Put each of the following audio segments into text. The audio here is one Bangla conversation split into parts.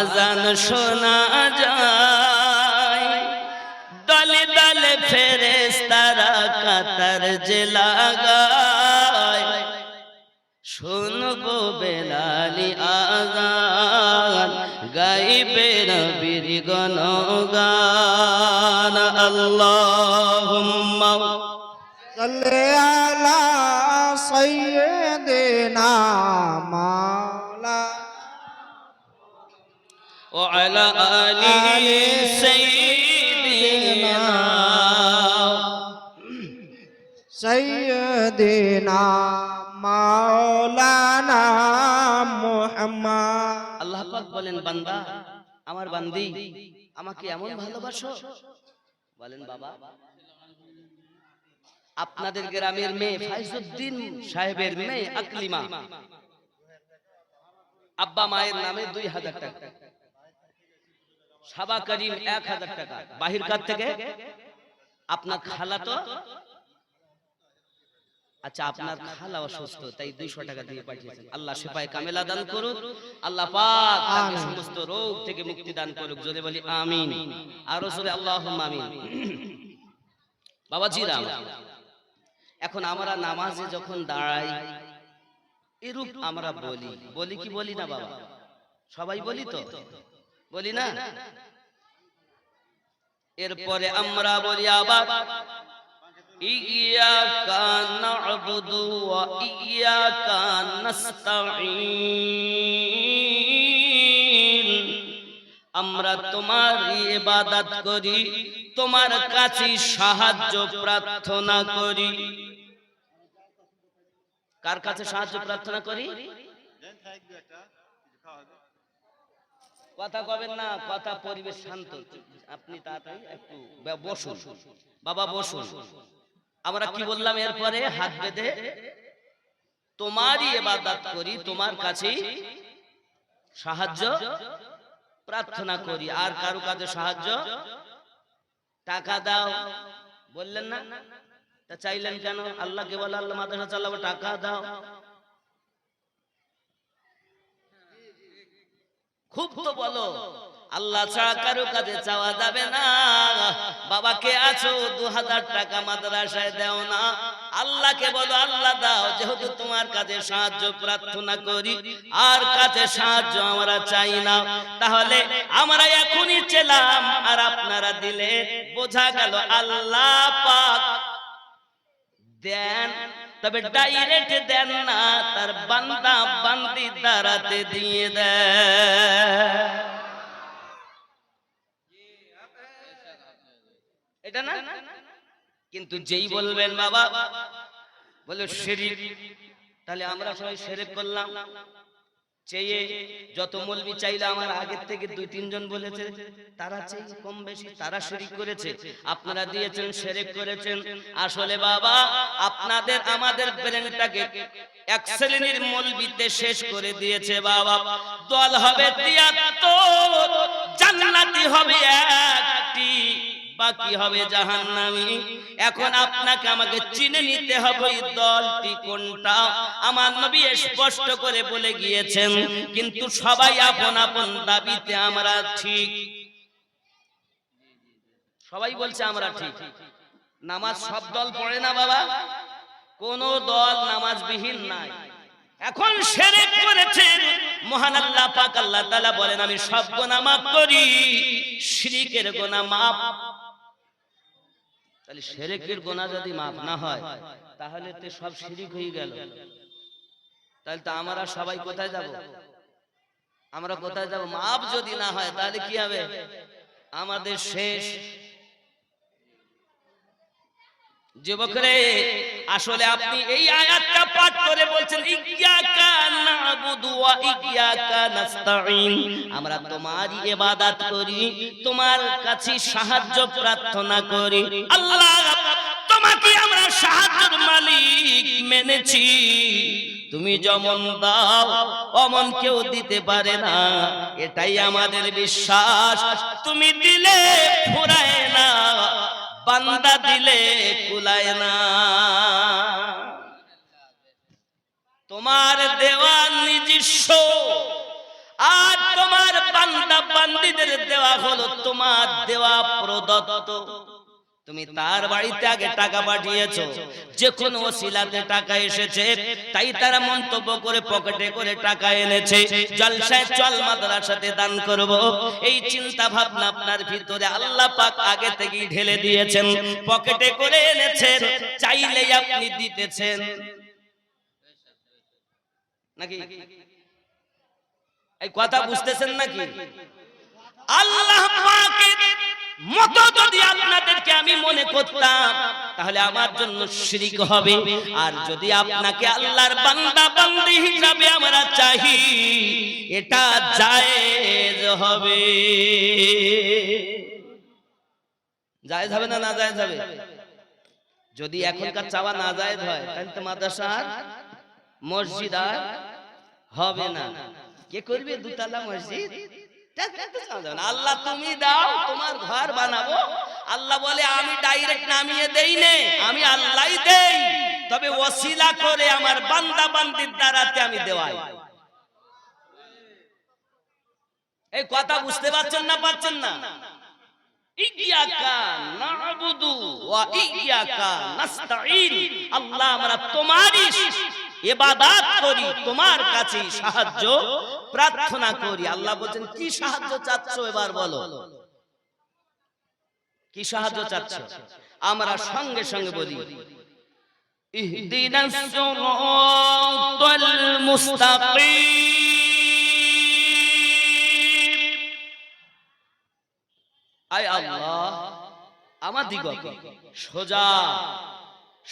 আজান শোনা যায়। দলে দলে ফেরে তারা কাতার যে লাগায় শুনব বেলালি আজান গাইবে নবীর গণগান। আল্লাহুম্মা সাল্লি আলা সাইয়্যিদিনা মা وعلى آل سيدنا سيدنا مولانا محمد আল্লাহ পাক বলেন বান্দা আমার বান্দি আমাকে এমন ভালোবাসো বলেন বাবা আপনাদের গ্রামের মেয়ে ফাইজুদ্দিন সাহেবের মেয়ে আকলিমা আব্বা মায়ের নামে দুই হাজার টাকা সাবা করিম এক হাজার টাকা। বাহির থেকে? আপনার খালা তো? আচ্ছা আপনার খালা অসুস্থ, তাই দুইশো টাকা দিয়ে পাঠিয়েছেন। আল্লাহ সেপায় কামেলা দান করুক, আল্লাহ পাক সমস্ত রোগ থেকে মুক্তি দান করুক। যদি বলি, আমিন। আল্লাহ আমিন। এখন আমরা নামাজে যখন দাঁড়াই, এরূপ আমরা বলি। বলি কি বলি না, বাবা? সবাই বলি তো? বলি না এরপরে আমরা বলি আবার ইয়াকা না'বুদু ওয়া ইয়াকা নাস্তাঈন আমরা তোমার ইবাদত করি তোমার কাছে সাহায্য প্রার্থনা করি কার কাছে সাহায্য প্রার্থনা করি কথা কবেন না, কথা পরিবেশ শান্ত। আপনি তাড়াতাড়ি একটু বসুন। বাবা, বসুন। আমরা কি বললাম এরপরে? হাত বেঁধে, তোমারই এবাদত করি, তোমার কাছেই সাহায্য, প্রার্থনা করি। আর কারও কাছে সাহায্য? টাকা দাও। বললেন না? তা চাইলেন কেন? আল্লাহকে বলে, আল্লাহ মাদ্রাসা চালাবো, টাকা দাও। খুব তো বলো। আল্লাহ ছাড়া কারও কাছে চাওয়া যাবে না। বাবাকে আছো দু হাজার টাকা মাদ্রাসায় দেও না। আল্লাহকে বলো আল্লাহ দাও যেহেতু তোমার কাছে সাহায্য প্রার্থনা করি আর কাছে সাহায্য আমরা চাই না। তাহলে আমরা এখনই চেলাম আর আপনারা দিলে বোঝা গেল আল্লাহ পাক। দেন তবে ডাইরেক্ট দেন না, তার বান্দা বান্দি দাঁড়াতে দিয়ে দেয়। এটা না? কিন্তু যেই বলবেন বাবা, বলে, শরীর, তাহলে আমরা সবাই শরীর করলাম। চেয়ে যত মলবি চাইলে আমার আগের থেকে দুই, তিনজন বলেছে, তারা চেয়ে কম বেশি তারা শরিক করেছে। আপনারা দিয়েছেন, সেরেক করেছেন। আসলে বাবা, আপনাদের আমাদের ব্রেনটাকে এক শ্রেণির মলবিতে শেষ করে দিয়েছে বাবা। দল হবে তিয়াত্তর, জান্নাতি হবে একটি বাকি হবে জাহান্নামি। এখন আপনাকে আমাকে চিনে নিতে হবে দলটি কোনটা। আমার নবী স্পষ্ট করে বলে গিয়েছেন, কিন্তু সবাই আপন আপন দাবিতে আমরা ঠিক। সবাই বলছে, আমরা ঠিক। নামাজ সব দল পড়ে না বাবা? কোন দল নামাজ বিহীন নাই। এখন সেরেক করেছেন। মহান আল্লাহ পাক আল্লাহ তাআলা বলেন, আমি সব গুনাহ মাফ করি, শিরিকের গুনাহ মাফ তাহলে সেরেকের গোনা যদি মাফ না হয়, তাহলে তো সব শিরিক হয়ে গেল। তাহলে তো আমরা সবাই কোথায় যাব? আমরা কোথায় যাব? মাফ যদি না হয়, তাহলে কি হবে? আমাদের শেষ যুবকরে, আসলে আপনি এই আয়াতটা পাঠ করে বলছেন ইyyaka না'বুদু ওয়া ইyyaka নাস্তাঈন। আমরা তোমারই ইবাদত করি, তোমার কাছে সাহায্য প্রার্থনা করি। আল্লাহ, তোমাকে আমরা সাহায্যের মালিক মেনেছি। তুমি যেমন দাও, অমন কেউ দিতে পারে না। এটাই আমাদের বিশ্বাস। তুমি দিলে ফুরায় না। বান্দা দিলে কুলায় না। তোমার দেওয়া নিজস্ব, আর তোমার বান্দা বান্দা বান্দিদের দেওয়া হলো তোমার দেওয়া প্রদত্ত। তুমি তার বাড়িতে আগে টাকা পাঠিয়েছো। যে কোনো ওসিলাতে টাকা এসেছে, তাই তারা মন্তব্য করে পকেটে করে টাকা এনেছে। জলসায় চল মাদ্রাসাতে দান করব। এই চিন্তা ভাবনা আপনার ভিতরে আল্লাহ পাক আগে থেকেই ঢেলে দিয়েছেন, পকেটে করে এনেছেন, চাইলেই আপনি দিতেছেন। নাকি? এই কথা বুঝতেছেন নাকি? আল্লাহ পাকের মতো যদি আপনাদেরকে আমি মনে করতাম, তাহলে আমার জন্য শিরিক হবে। আর যদি আপনাকে আল্লাহর বান্দা বান্দি হিসাবে আমরা চাহি, এটা জায়েজ হবে। জায়েজ হবে না না জায়েজ হবে? যদি এখনকার চাওয়া না জায়েজ হয়, তাহলে তো মাদ্রাসা মসজিদ আর হবে না। কে করবে? দুতলা মসজিদ। আল্লাহ, তুমি দাও, তোমার ঘর বানাবো। আল্লাহ বলে, আমি ডাইরেক্ট নামিয়ে দেই নে, আমি আল্লাহই দেই। তবে ওসিলা করে আমার বান্দা বান্দির দ্বারাতে আমি দেওয়াই। এই কথা বুঝতে পারছেন না পারছেন না? আল্লাহ আমরা তোমারই ইবাদত করি, তোমার কাছে সাহায্য, প্রার্থনা করি। আল্লাহ বলছেন, কি সাহায্য চাচ্ছো এবার বলো? কি সাহায্য চাচ্ছ? আমরা সঙ্গে সঙ্গে বলি আল্লাহ, আমাদিগকে সোজা,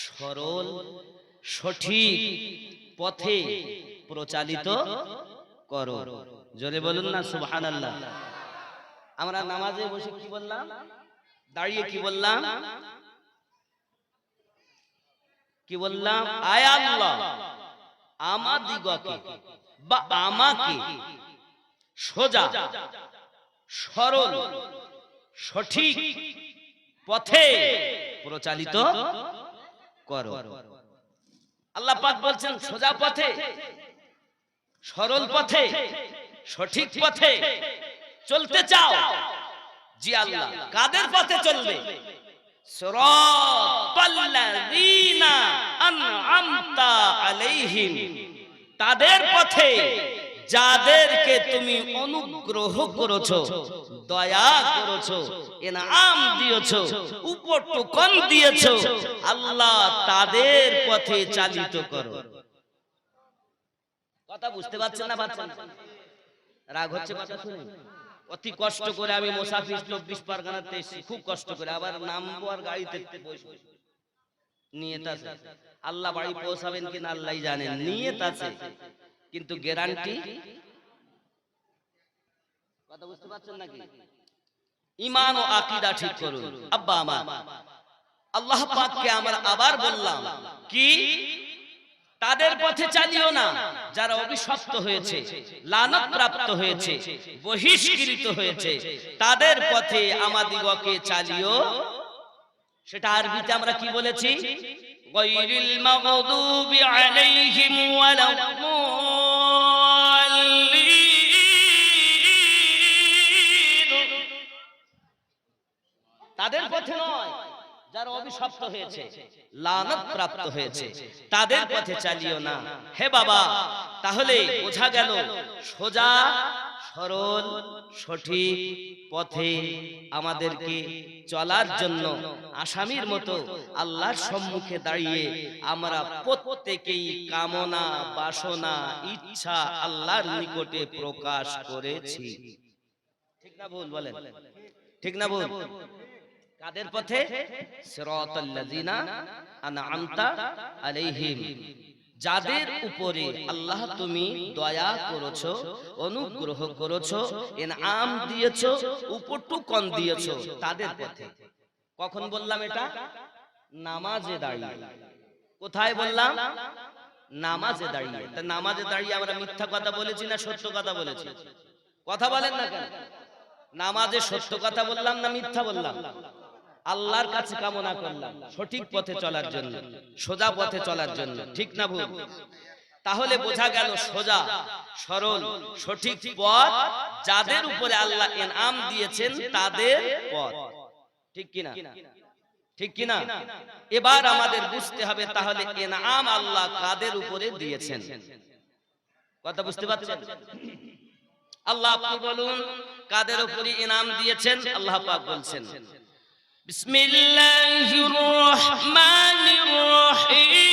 সরল সঠিক পথে প্রচালিত করো। জোরে বলুন না সুবহানাল্লাহ। আমরা নামাজে বসে কি বললাম? দাঁড়িয়ে কি বললাম? কি বললাম? আয় আল্লাহ। আমাদিগকে বা আমাকে সোজা। সরল। সঠিক পথে প্রচালিত করো। আল্লাহ পাক বলছেন, সোজা পথে, সরল পথে, সঠিক পথে চলতে চাও। জি আল্লাহ, কাদের পথে চলবে? তাদের পথে যাদেরকে তুমি অনুগ্রহ করেছ, দয়া করেছ, এনাম দিয়েছ, উপটুকন দিয়েছ, আল্লাহ তাদের পথে চালিত করো। কথা বুঝতে পারছেন না পারছেন রাগ হচ্ছে কথা শুনে? অতি কষ্ট করে আমি মোসাফির চব্বিশ পরগনাতে এসেছি, খুব কষ্ট করে, আবার নামবো আর গাড়িতে বসবো। নিয়ত আছে। আল্লাহ বাড়ি পৌঁছাবেন কিনা আল্লাহ জানেন। নিয়ত আছে। কিন্তু গ্যারান্টি কথা বুঝতে পারছেন নাকি? ইমান ও আকীদা ঠিক করুন। আব্বা আমার আল্লাহ পাককে আমরা আবার বললাম কি? তাদের পথে চালিও না যারা অভিশপ্ত হয়েছে লানত প্রাপ্ত হয়েছে বহিষ্কৃত হয়েছে তাদের পথে আমাদিগকে চালিও সেটা আরবিতে আমরা কি বলেছি? গায়রিল মাগদুবি আলাইহিম ওয়ালাদ তাদের পথে নয় যারা অভিশপ্ত হয়েছে লানত প্রাপ্ত হয়েছে। তাদের পথে চালিও না। হে বাবা তাহলে বোঝা গেল সোজা সরল সঠিক পথে আমাদেরকে চলার জন্য আসামির মতো আল্লাহর সম্মুখে দাঁড়িয়ে আমরা প্রত্যেকেই কামনা বাসনা ইচ্ছা আল্লাহর নিকটে প্রকাশ করেছি। ঠিক না ভুল বলেন? ঠিক না ভুল? কাদের পথে? সিরাতাল্লাযিনা আনআমতা আলাইহিম। যাদের উপরে আল্লাহ তুমি দয়া করেছ অনুগ্রহ করেছ ইনআম দিয়েছ উপটুকন দিয়েছ তাদের পথে। কখন বললাম এটা? নামাজে দাঁড়িয়ে। কোথায় বললাম? নামাজে দাঁড়িয়ে। তা নামাজে দাঁড়িয়ে আমরা মিথ্যা কথা বলেছি না সত্য কথা বলেছি? কথা বলেন না কেন? নামাজে সত্য কথা বললাম না মিথ্যা বললাম। আল্লাহর কাছে কামনা করলাম। সঠিক পথে চলার জন্য সোজা পথে চলার জন্য। ঠিক না ভুল? তাহলে বোঝা গেল সোজা। সরল সঠিক পথ যাদের উপরে আল্লাহ এনাম দিয়েছেন তাদের পথ। ঠিক কিনা? ঠিক কিনা? এবার আমাদের বুঝতে হবে তাহলে এনাম আল্লাহ কাদের উপরে দিয়েছেন? কথা বুঝতে পারছেন? আল্লাহ বলুন কাদের উপরে ইনাম দিয়েছেন? আল্লাহ পাক বলছেন। بسم الله الرحمن الرحيم.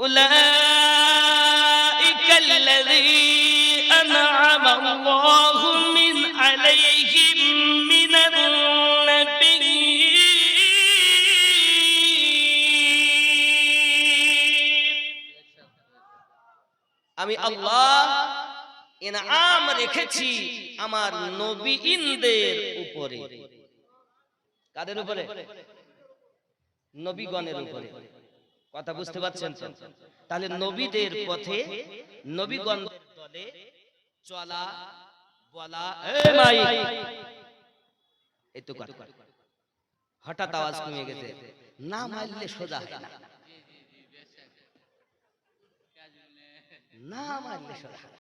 أولئك الذي أنعم الله من عليهم ইনাম রেখেছি আমার নবীনদের উপরে। কাদের উপরে? নবীগণের উপরে। কথা বুঝতে পারছেন তো? তাহলে নবীদের পথে নবীগণদের দলে চলা বলা এই তো কথা। হঠাৎ আওয়াজ কমে গেছে। না মারলে সোজা হয় না। না। মারলে সোজা হয়।